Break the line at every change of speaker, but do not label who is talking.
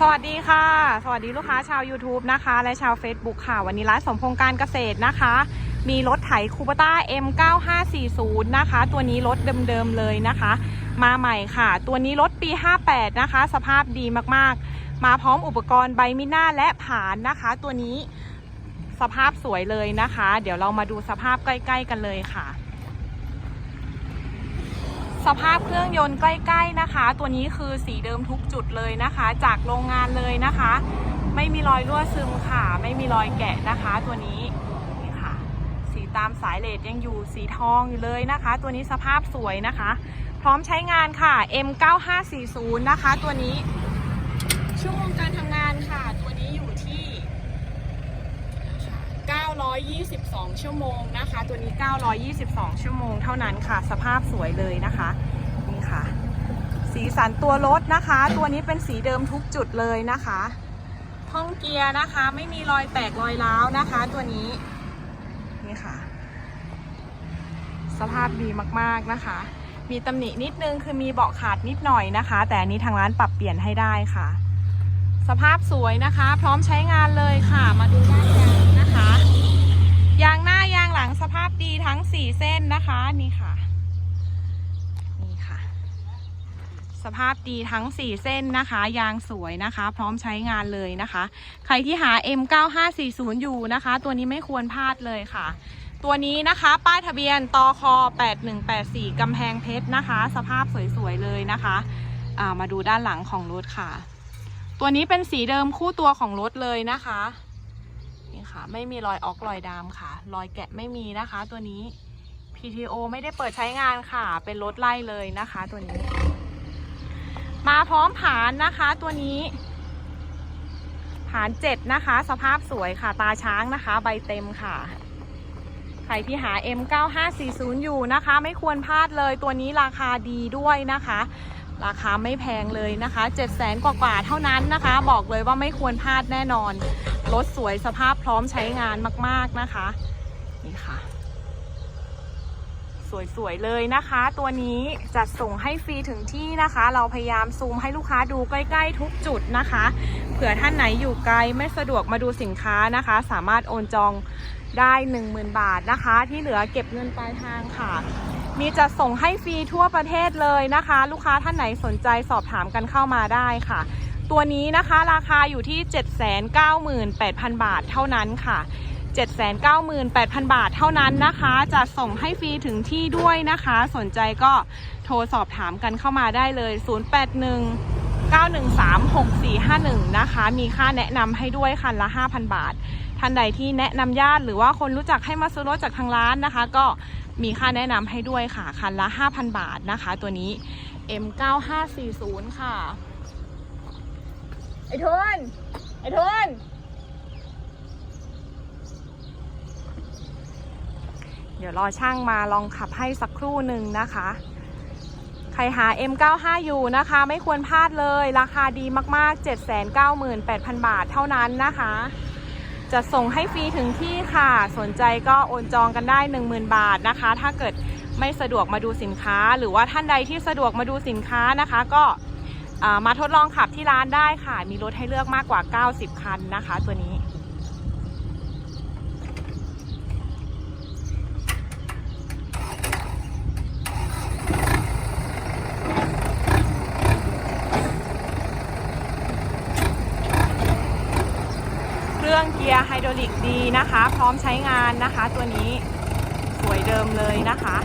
สวัสดีค่ะ สวัสดีลูกค้าชาว YouTube นะคะ และชาว Facebook ค่ะ วันนี้ร้านสมพงษ์การเกษตรนะคะ มีรถไถคูปต้า M9540 นะคะ ตัวนี้รถเดิมๆเลยนะคะ มาใหม่ค่ะ ตัวนี้รถปี 58 นะคะ สภาพดีมากๆ มาพร้อมอุปกรณ์ใบมิน่าและผานนะคะ ตัวนี้สภาพสวยเลยนะคะ เดี๋ยวเรามาดูสภาพใกล้ ๆ กันเลยค่ะ สภาพเครื่องยนต์ใกล้ ๆนะคะ ตัวนี้คือสีเดิมทุกจุดเลยนะคะ จากโรงงานเลยนะคะ ไม่มีรอยรั่วซึมค่ะ ไม่มีรอยแกะนะคะ ตัวนี้นี่ค่ะ สีตามสายเลดยังอยู่สีทองอยู่เลยนะคะ ตัวนี้สภาพสวยนะคะ พร้อมใช้งานค่ะ M9540 นะคะ ตัวนี้ชั่วโมงการทำงานค่ะตัวนี้อยู่ที่ 922 ชั่วโมงนะคะ ตัวนี้ 922 ชั่วโมงเท่านั้นค่ะ สภาพสวยเลยนะคะ นี่ค่ะ สีสันตัวรถนะคะ ตัวนี้เป็นสีเดิมทุกจุดเลยนะคะห้องเกียร์นะคะ ไม่มีรอยแตกรอยร้าวนะคะ ตัวนี้ นี่ค่ะ สภาพดีมากๆนะคะ มีตำหนินิดนึงคือมีเบาะขาดนิดหน่อยนะคะ แต่อันนี้ทางร้านปรับเปลี่ยนให้ได้ค่ะสภาพสวยนะคะ พร้อมใช้งานเลยค่ะ มาดูด้านยางนะคะยางหน้ายางหลังสภาพ ดีทั้ง4เส้นนะคะนี่ค่ะ นี่ค่ะ สภาพดีทั้ง4เส้นนะคะ ยางสวยนะคะ พร้อมใช้งานเลยนะคะ ใครที่หา M9540 อยู่นะคะ ตัวนี้ไม่ควรพลาดเลยค่ะ ตัวนี้นะคะ ป้ายทะเบียนตอค8184กำแพงเพชรนะคะ สภาพสวยๆเลยนะคะามาดูด้านหลังของรถค่ะ ตัวนี้เป็นสีเดิมคู่ตัวของรถเลยนะคะนี่ค่ะ ไม่มีรอยออกรอยดามค่ะ รอยแกะไม่มีนะคะตัวนี้ PTO ไม่ได้เปิดใช้งานค่ะ เป็นรถไล่เลยนะคะตัวนี้ มาพร้อมผานนะคะตัวนี้ผานเจ็ดนะคะ สภาพสวยค่ะ ตาช้างนะคะ ใบเต็มค่ะ ใครที่หา M9540 อยู่นะคะ ไม่ควรพลาดเลย ตัวนี้ราคาดีด้วยนะคะ ราคาไม่แพงเลยนะคะ7 0 0 0 0กว่าๆเท่านั้นนะคะ บอกเลยว่าไม่ควรพลาดแน่นอน รถสวยสภาพพร้อมใช้งานมาก ๆนะคะ นี่ค่ะ สวยๆเลยนะคะ ตัวนี้จัดส่งให้ฟรีถึงที่นะคะ เราพยายามซูมให้ลูกค้าดูใกล้ๆทุกจุดนะคะ เผื่อท่านไหนอยู่ไกลไม่สะดวกมาดูสินค้านะคะ สามารถโอนจองได้ 10,000 บาทนะคะ ที่เหลือเก็บเงินปลายทางค่ะ มีจัดส่งให้ฟรีทั่วประเทศเลยนะคะ ลูกค้าท่านไหนสนใจสอบถามกันเข้ามาได้ค่ะตัวนี้นะคะราคาอยู่ที่ 798,000 บาทเท่านั้นค่ะ 798,000 บาทเท่านั้นนะคะ จะส่งให้ฟรีถึงที่ด้วยนะคะ สนใจก็โทรสอบถามกันเข้ามาได้เลย 081 913 6451 นะคะ มีค่าแนะนำให้ด้วยคันละ 5,000 บาท ท่านใดที่แนะนำญาติหรือว่าคนรู้จักให้มาซื้อรถจากทางร้านนะคะ ก็มีค่าแนะนำให้ด้วยค่ะ คันละ 5,000 บาทนะคะ ตัวนี้ M9540 ค่ะ ไอ้ทนไอ้ทน เดี๋ยวรอช่างมาลองขับให้สักครู่หนึ่งนะคะ ใครหา M95 อยู่นะคะ ไม่ควรพลาดเลย ราคาดีมาก ๆ 798,000 บาทเท่านั้นนะคะ จะส่งให้ฟรีถึงที่ค่ะ สนใจก็โอนจองกันได้ 10,000 บาทนะคะ ถ้าเกิดไม่สะดวกมาดูสินค้า หรือว่าท่านใดที่สะดวกมาดูสินค้านะคะ ก็มาทดลองขับที่ร้านได้ค่ะ มีรถให้เลือกมากกว่า 90 คันนะคะ ตัวนี้ เค รื่องเกียร์ไฮดรอลิกดีนะคะ พร้อมใช้งานนะคะ ตัวนี้สวยเดิมเลยนะคะ